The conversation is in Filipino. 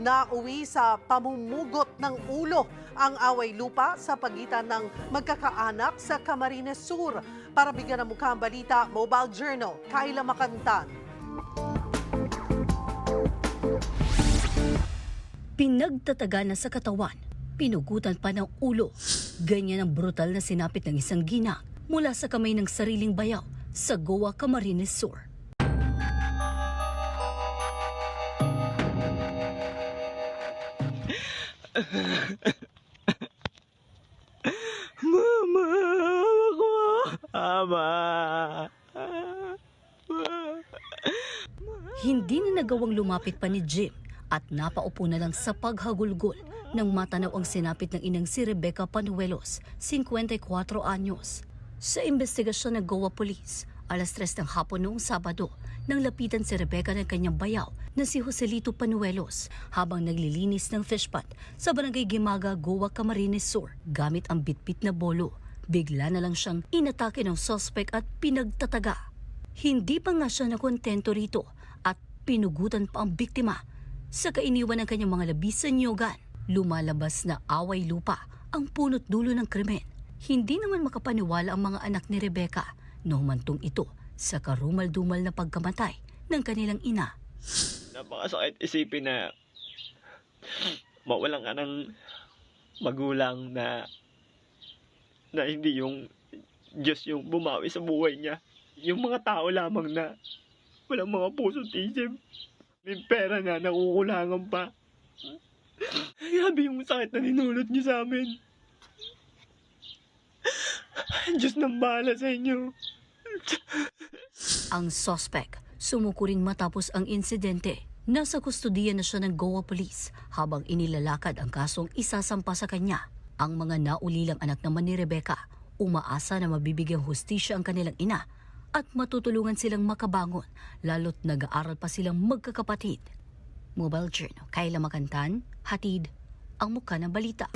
na uwi sa pamumugot ng ulo ang away lupa sa pagitan ng magkakaanak sa Camarines Sur. Para bigyan ng mukha ang balita, Mobile Journal, Kyla Makantan. Pinagtataga na sa katawan, pinugutan pa ng ulo. Ganyan ang brutal na sinapit ng isang ginang mula sa kamay ng sariling bayaw sa Goa, Camarines Sur. Mama, ako. Ama. Hindi na nagawang lumapit pa ni Jim at napaupo na lang sa paghagulgol nang matanaw ang sinapit ng inang si Rebecca Panuelos, 54 anyos. Sa investigasyon ng Goa Police, alas 3 ng hapon noong Sabado, nang lapitan si Rebecca ng kanyang bayaw na si Joselito Panuelos habang naglilinis ng fish pond sa barangay Gimaga, Goa, Camarines Sur gamit ang bitbit na bolo. Bigla na lang siyang inatake ng suspect at pinagtataga. Hindi pa nga siya nakontento rito at pinugutan pa ang biktima. Sa kainiwan ng kanyang mga labis sa nyogan, lumalabas na away lupa ang punot dulo ng krimen. Hindi naman makapaniwala ang mga anak ni Rebecca na humantong ito sa karumal-dumal na pagkamatay ng kanilang ina. Napakasakit isipin na mawalan ka ng magulang na na hindi yung Diyos yung bumawi sa buhay niya. Yung mga tao lamang na walang mga puso isip. May pera na nakukulangan pa. Grabe yung sakit na ninulot niyo sa amin. Diyos nang bahala sa inyo. Ang suspect sumuko rin matapos ang insidente. Nasa kustodiya na siya ng Goa Police habang inilalakad ang kasong isasampa sa kanya. Ang mga naulilang anak naman ni Rebecca umaasa na mabibigyang hustisya ang kanilang ina at matutulungan silang makabangon lalo't nag-aaral pa silang magkakapatid. Mobile Journal, Kayla Makantan, Hatid, ang mukha ng balita.